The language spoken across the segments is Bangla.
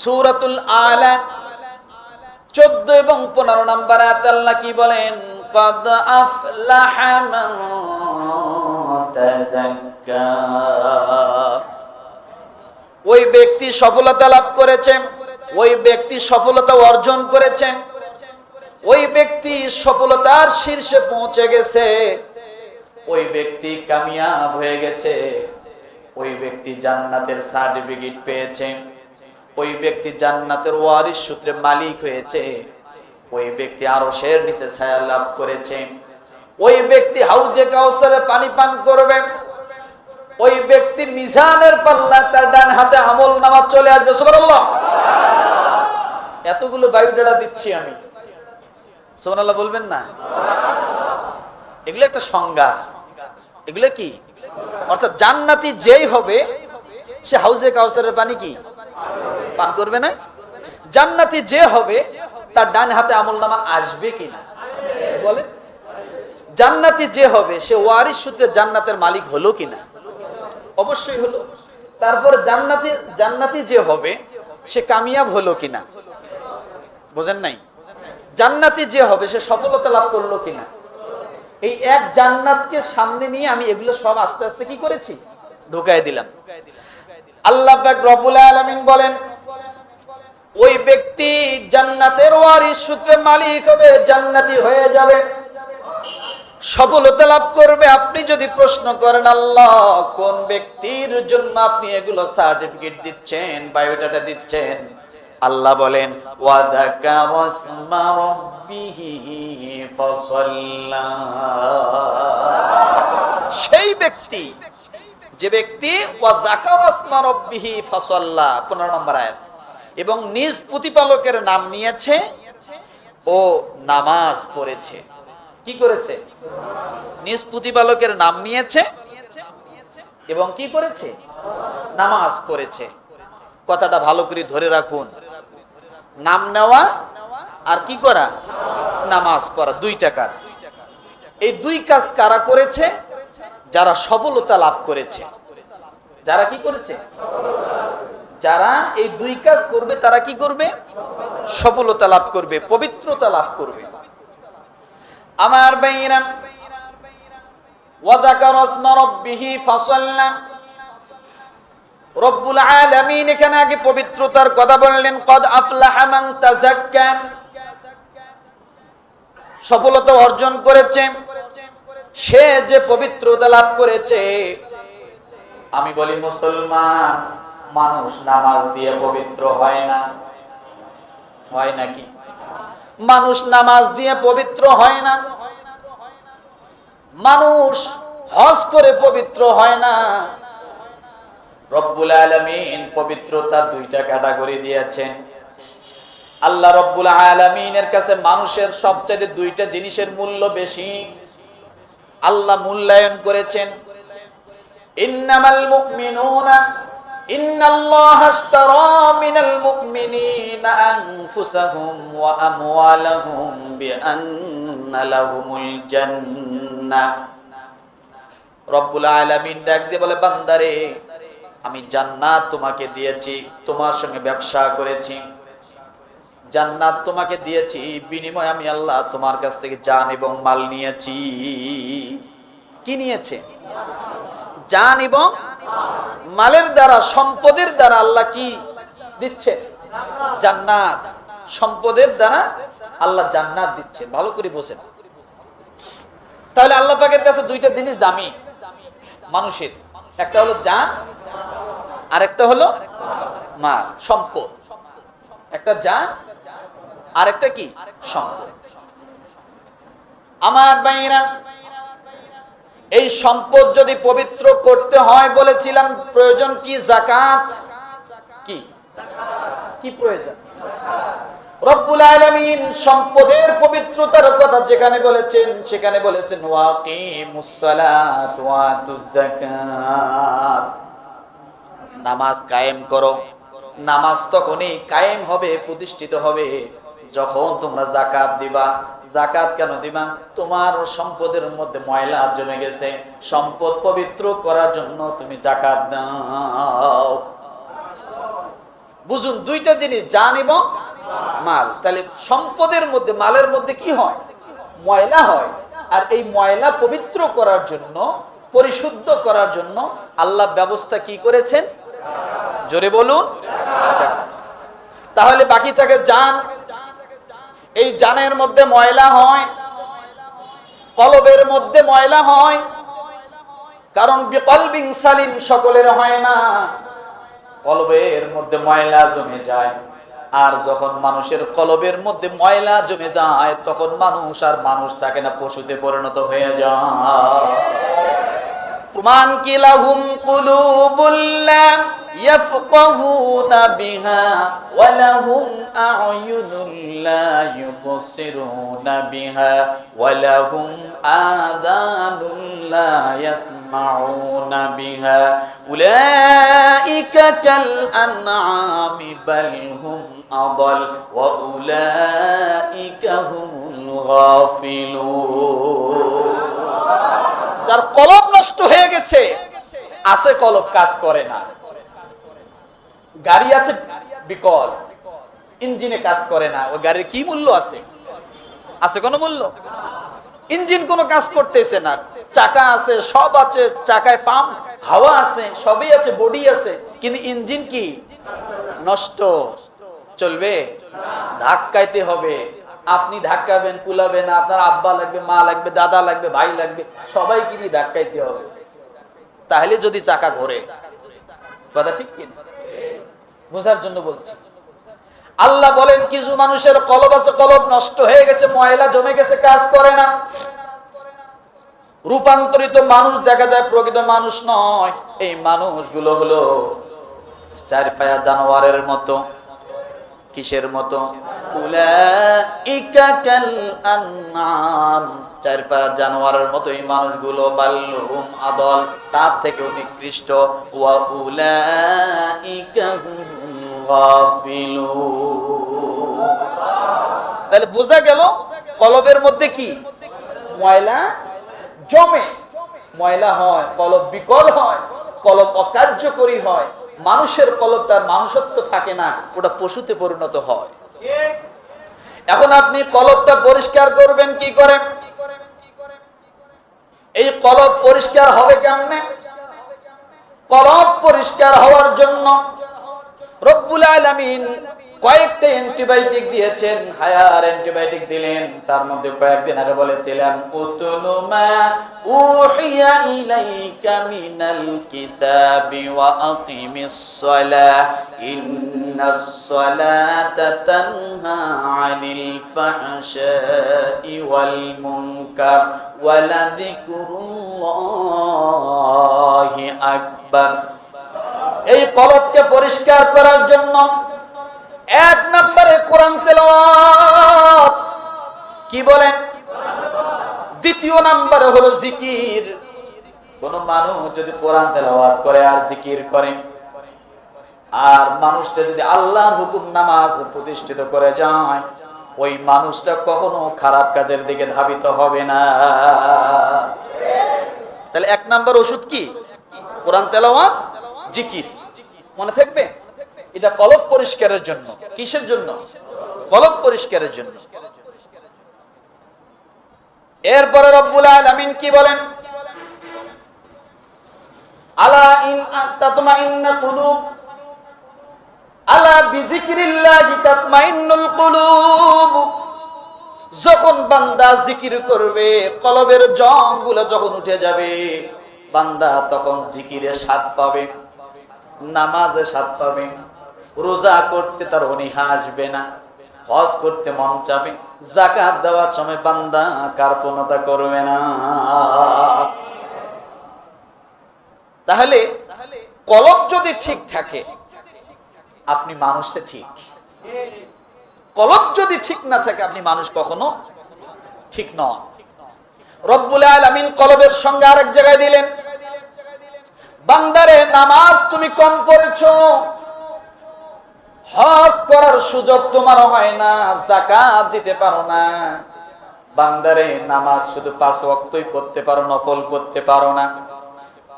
সূরাতুল আলা, চোদ্দ এবং পনেরো নম্বর আল্লাহ কি বলেন? ওই ব্যক্তি সফলতা লাভ করেছে, ওই ব্যক্তি সফলতা অর্জন করেছে, ওই ব্যক্তি সফলতার শীর্ষে পৌঁছে গেছে, ওই ব্যক্তি কামিয়াব হয়ে গেছে, ওই ব্যক্তি জান্নাতের সার্টিফিকেট পেয়েছে। ওই ব্যক্তি জান্নাতের ওয়ারিস সূত্রে মালিক হয়েছে। ওই ব্যক্তি আরও শের নিচে ছায়া লাভ করেছে। ওই ব্যক্তি হাউজে কাউসারে পানি পান করবে। ওই ব্যক্তি মিজানের পাল্লা তার ডান হাতে আমল নামা চলে আসবে। সুবহানাল্লাহ। এতগুলো বায়োডাটা দিচ্ছি আমি। সুবহানাল্লাহ বলবেন না? এগুলো একটা সংজ্ঞা। এগুলো কি? অর্থাৎ জান্নাতি যেই হবে, সে হাউজে কাউসারের পানি কি? পান করবে না? জান্নাতি যে হবে, তার ডান হাতে আমল নামা আসবে কিনা বলে? জান্নাতি যে হবে, সে ওয়ারিস সূত্রে জান্নাতের মালিক হলো কিনা অবশ্যই হলো। তারপর জান্নাতি জান্নাতি যে হবে, সে কামিয়াব হলো কিনা বোঝেন নাই? জান্নাতি যে হবে, সে সফলতা লাভ করল কিনা এই এক জান্নাতকে সামনে নিয়ে আমি এগুলো সব আস্তে আস্তে কি করেছি? ঢুকাই দিলাম। আল্লাহ পাক রব্বুল আলামিন বলেন ওই ব্যক্তি জান্নাতের ওয়ারিস সূত্রে মালিক হবে, জান্নাতি হয়ে যাবে। সফলতা লাভ করবে। আপনি যদি প্রশ্ন করেন, আল্লাহ, কোন ব্যক্তির জন্য আপনি এগুলো সার্টিফিকেট দিচ্ছেন, বায়োডাটা দিচ্ছেন? আল্লাহ বলেন সেই ব্যক্তি, যে ব্যক্তি ওয়াদাকারা ইসমা রাব্বিহি ফাসাল্লা। 15 নম্বর আয়াত। এবং নিজ প্রতিপালকের নাম নিয়েছে ও নামাজ পড়েছে। কি করেছে? নিজ প্রতিপালকের নাম নিয়েছে এবং কি করেছে? নামাজ পড়েছে। কথাটা ভালো করে ধরে রাখুন। নাম নেওয়া আর কি করা? নামাজ পড়া, দুইটা কাজ। এই দুই কাজ কারা করেছে? যারা সফলতা লাভ করেছে। যারা কি করেছে? যারা এই দুই কাজ করবে, তারা কি করবে? সফলতা লাভ করবে, পবিত্রতা লাভ করবে। আমার পবিত্রতার কথা বললেন সফলতা অর্জন করেছে। সে যে পবিত্রতা লাভ করেছে, আমি বলি মুসলমান মানুষ নামাজ দিয়ে পবিত্র হয় না। হয় নাকি? মানুষ নামাজ দিয়ে পবিত্র হয় না। মানুষ হজ করে পবিত্র হয় না। রব্বুল আলমিন পবিত্রতার দুইটা ক্যাটাগরি দিয়েছেন। আল্লাহ রব্বুল আলমিনের কাছে মানুষের সবচেয়ে দুইটা জিনিসের মূল্য বেশি। আল্লাহ মূল্যায়ন করেছেন। ইন্নামাল মুমিনুনা إن الله اشترى من المؤمنين أنفسهم وأموالهم بأن لهم الجنة রব্বুল আলামিন ডাক দিয়ে বলে বান্দারে আমি জান্নাত তোমাকে দিয়েছি তোমার সঙ্গে ব্যবসা করেছি জান্নাত তোমাকে দিয়েছি বিনিময় আমি আল্লাহ তোমার কাছ থেকে জান এবং মাল নিয়েছি কি নিয়েছে জান এবং মালের দ্বারা, সম্পদের দ্বারা আল্লাহ কি দিচ্ছে? জান্নাত। সম্পদের দ্বারা আল্লাহ জান্নাত দিচ্ছে। ভালো করে বোঝেন। তাহলে আল্লাহ পাকের কাছে দুইটা জিনিস দামি। মানুষের। একটা হলো জান আর একটা হলো মাল, সম্পদ। একটা জান আর একটা কি? সম্পদ। আমার বাইরা এই সম্পদ যদি পবিত্র করতে হয় বলেছিলাম, প্রয়োজন কি জাকাত কি? কি প্রয়োজন? রব্বুল আলামিন সম্পদের পবিত্রতার কথা যেখানে বলেছেন, সেখানে বলেছেন নামাজ কায়েম করো। নামাজ তখনই কায়েম হবে, প্রতিষ্ঠিত হবে। যখন তোমরা জাকাত দিবা জাকাত কেন দিবা? তোমার সম্পদের মধ্যে ময়লা জমে গেছে, সম্পদ পবিত্র করার জন্য তুমি জাকাত দাও। বুঝুন, দুইটা জিনিস, জান এবং মাল। তাহলে সম্পদের মধ্যে, মালের মধ্যে কি হয়? ময়লা হয়। আর এই ময়লা পবিত্র করার জন্য, পরিশুদ্ধ করার জন্য আল্লাহ ব্যবস্থা কি করেছেন? জোরে বলুন। তাহলে বাকি থাকে জান এই জানের মধ্যে ময়লা হয়, কলবের মধ্যে ময়লা হয়, কারণ বিকলবিং সালিম সকলের হয় না। কলবের মধ্যে ময়লা জমে যায়, আর যখন মানুষের কলবের মধ্যে ময়লা জমে যায়, তখন মানুষ আর মানুষ থাকে না পশুতে পরিণত হয়ে যায়। প্রমাণ কি লাহুম কুলুবুল্লাহ? আ'য়ুনুন লা ইউবসিরুনা বিহা ওয়া লাহুম আযানুন লা ইয়াসমাউনা বিহা উলাইকা কাল আনআমি বাল হুম আদাল ওয়া উলাইকা হুমুল গাফিলুন যার কলব নষ্ট হয়ে গেছে, আছে কলব কাজ করে না। গাড়ি আছে বিকল, ইঞ্জিনে কাজ করে না, ওই গাড়ির কি মূল্য আছে? আছে কোনো মূল্য? ইঞ্জিন কোনো কাজ করতেছে না, চাকা আছে, সব আছে, চাকায় পাম্প, হাওয়া আছে, সবই আছে, বডি আছে, কিন্তু ইঞ্জিন কি? নষ্ট। চলবে? ধাক্কাইতে হবে। আপনি ধাক্কাবেন, কুলাবেন, আপনার আব্বা লাগবে, মা লাগবে, দাদা লাগবে, ভাই লাগবে সবাই কিনে ধাক্কাইতে হবে। তাহলে যদি চাকা ঘোরে। কথা ঠিক কি বোঝার জন্য বলছি। আল্লাহ বলেন, কিছু মানুষের কলব আছে, কলব নষ্ট হয়ে গেছে, ময়লা জমে গেছে, কাজ করে না। রূপান্তরিত মানুষ দেখা যায় প্রকৃত মানুষ নয়। এই মানুষগুলো হলো চার পায়া জানোয়ারের মতো। কিসের মতো? চার পায়া জানোয়ারের মতো এই মানুষগুলো বাল্লুম আদল, তার থেকে নিকৃষ্ট। ওয়া গাফিলুন। তাহলে বোঝা গেল কলবের মধ্যে কি? ময়লা জমে। ময়লা হয়, কলব বিকল হয়, কলব অকার্যকরী হয়। মানুষের কলব তার মানুষত্ব থাকে না, ওটা পশুতে পরিণত হয়। এখন আপনি কলবটা পরিষ্কার করবেন, কি করেন? এই কলব পরিষ্কার হবে কেমনে? কলব পরিষ্কার হওয়ার জন্য রব্বুল আলামিন কয়েকটা অ্যান্টিবায়োটিক দিয়েছেন, হায়ার অ্যান্টিবায়োটিক দিলেন। তার মধ্যে কয়েকদিন আগে বলেছিলাম, উতুলুমা উহিয়া ইলাইকা মিনাল কিতাবি ওয়া আকিমিস ইন্নাস সালাতা তানহা আনিল ফাহশাই ওয়াল মুনকার আকবার। এই কলবকে পরিষ্কার করার জন্য এক নম্বরে কোরআন তেলাওয়াত। কি বলেন? দ্বিতীয় নম্বরে হলো জিকির। কোন মানুষ যদি কোরআন তেলাওয়াত করে আর জিকির করে, আর মানুষটা যদি আল্লাহর হুকুম নামাজ প্রতিষ্ঠিত করে যায়, ওই মানুষটা কখনো খারাপ কাজের দিকে ধাবিত হবে না। তাহলে এক নাম্বার ওষুধ কি? কোরআন তেলাওয়াত, জিকির। মনে থাকবে? এটা কলব পরিষ্কারের জন্য। কিসের জন্য? কলব পরিষ্কারের জন্য। এরপরে রব্বুল আলামিন কি বলেন? আলা ইন তাতমাইন্না কুলুব। আলা বিজিকিরিল্লাহি তাতমাইন্নুল কুলুব। যখন বান্দা জিকির করবে, কলবের জংগুলো যখন উঠে যাবে, বান্দা তখন জিকিরে স্বাদ পাবে, নামাজে স্বাদ পাবে। রোজা করতে তার অনীহা আসবে না, হজ করতে মন চাবে, জাকাত দেওয়ার সময় বান্দা কার্পণতা করবে না। তাহলে কলব যদি ঠিক থাকে, আপনি মানুষটা ঠিক। কলব যদি ঠিক না থাকে, আপনি মানুষ কখনো ঠিক নন। রব্বুল আলামিন কলবের সঙ্গে আরেক জায়গায় দিলেন, বান্দারে, নামাজ তুমি কম পড়েছো হজ করার সুযোগ তোমার হয় না জাকাত দিতে পারো না। বান্দারে, নামাজ শুধু পাঁচ ওয়াক্তই পড়তে পারো, নফল পড়তে পারো না,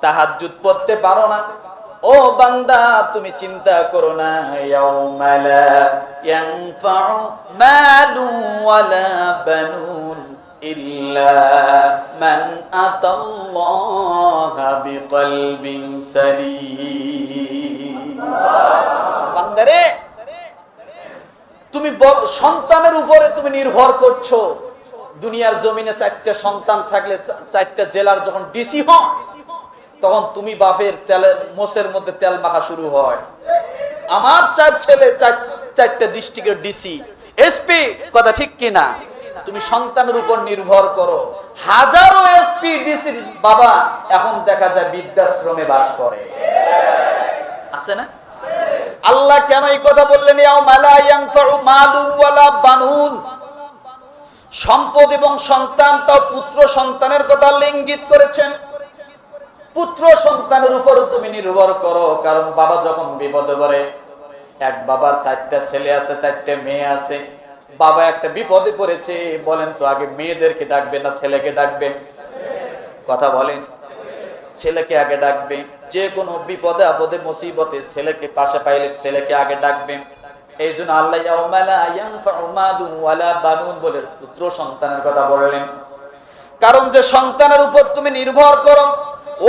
তাহাজ্জুদ পড়তে পারো না। ও বান্দা, তুমি চিন্তা করো না ইল্লা মান আতাল্লাহা বিকলবিন সালিম। তুমি সন্তানের উপরে তুমি নির্ভর করছ। দুনিয়ার জমিনে চারটা সন্তান থাকলে চারটা জেলার যখন ডিসি হন তখন তুমি বাপের তেলে, মোষের মধ্যে তেল মাখা শুরু হয়। আমার চার ছেলে চারটা ডিস্ট্রিক্টের ডিসি। এসপি, কথা ঠিক কিনা? তুমি সন্তানের উপর নির্ভর করো। হাজারো এসপি, ডিসির বাবা এখন দেখা যায় বৃদ্ধাশ্রমে বাস করে। আছে না? আল্লাহ কেন এই কথা বললেন বানুন? সম্পদ এবং সন্তান তাও পুত্র সন্তানের কথা লিঙ্গিত করেছেন। পুত্র সন্তানের উপর তুমি নির্ভর করো, কারণ বাবা যখন বিপদে পড়ে, এক বাবার চারটা ছেলে আছে, চারটে মেয়ে আছে। বাবা একটা বিপদে পড়েছে, বলেন তো আগে মেয়েদেরকে ডাকবে না ছেলেকে ডাকবে কথা বলেন। ছেলেকে আগে ডাকবে। যে কোনো বিপদে আপদে মুসিবতে ছেলেকে পাশে পাইলে ছেলেকে আগে ডাকবে। এই জন্য আল্লাহ বলে পুত্র সন্তানের কথা বললেন। কারণ যে সন্তানের উপর তুমি নির্ভর করো,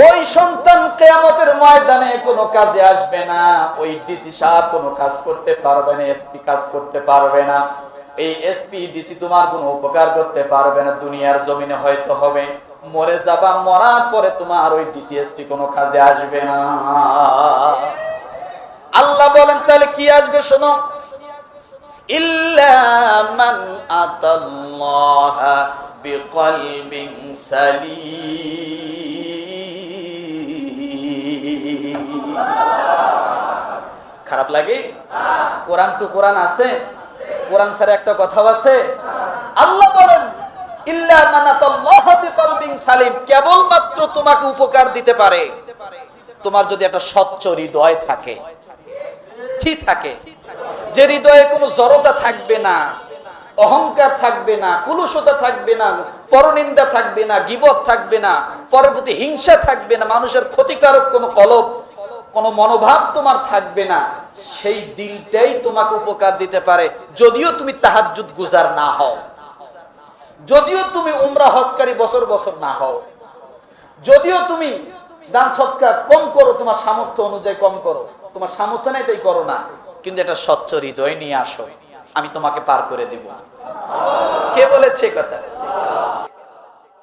ওই সন্তান কেয়ামতের ময়দানে কোনো কাজে আসবে না। ওই ডিসি সাহেব কোনো কাজ করতে পারবে না, এসপি কাজ করতে পারবে না। এই এসপি, ডিসি তোমার কোনো উপকার করতে পারবে না, দুনিয়ার জমিনে হয়তো হবে। মরে যাবা, মরার পরে তোমার ওই ডিসিএসপি কোনো কাজে আসবে না। আল্লাহ বলেন, তাহলে কি আসবে শোনো? খারাপ লাগে? কোরআন টু কোরআন আছে? কোরআন স্যার একটা কথাও আছে? আল্লাহ বলেন, ইল্লা মান বিকলবিন সালিম কেবলমাত্র তোমাকে উপকার দিতে পারে। তোমার যদি একটা স্বচ্ছ হৃদয় থাকে কি থাকে, যে হৃদয়ে কোনো জড়তা থাকবে না, অহংকার থাকবে না, কুলুষতা থাকবে না, পরনিন্দা থাকবে না, গিবত থাকবে না, পরবর্তী হিংসা থাকবে না, মানুষের ক্ষতিকারক কোনো কলব কোনো মনোভাব তোমার থাকবে না, সেই দিলটাই তোমাকে উপকার দিতে পারে, যদিও তুমি তাহাজ্জুদ গুজার না হও। যদিও তুমি উমরা হজকারী বছর বছর না হও, যদিও তুমি দান সৎকার কম করো, তোমার সামর্থ্য অনুযায়ী কম করো, তোমার সামর্থ্য নেই তাই করো না। কিন্তু এটা স্বচ্ছ হৃদয় নিয়ে আসো, আমি তোমাকে পার করে দিব। কে বলেছে কথা?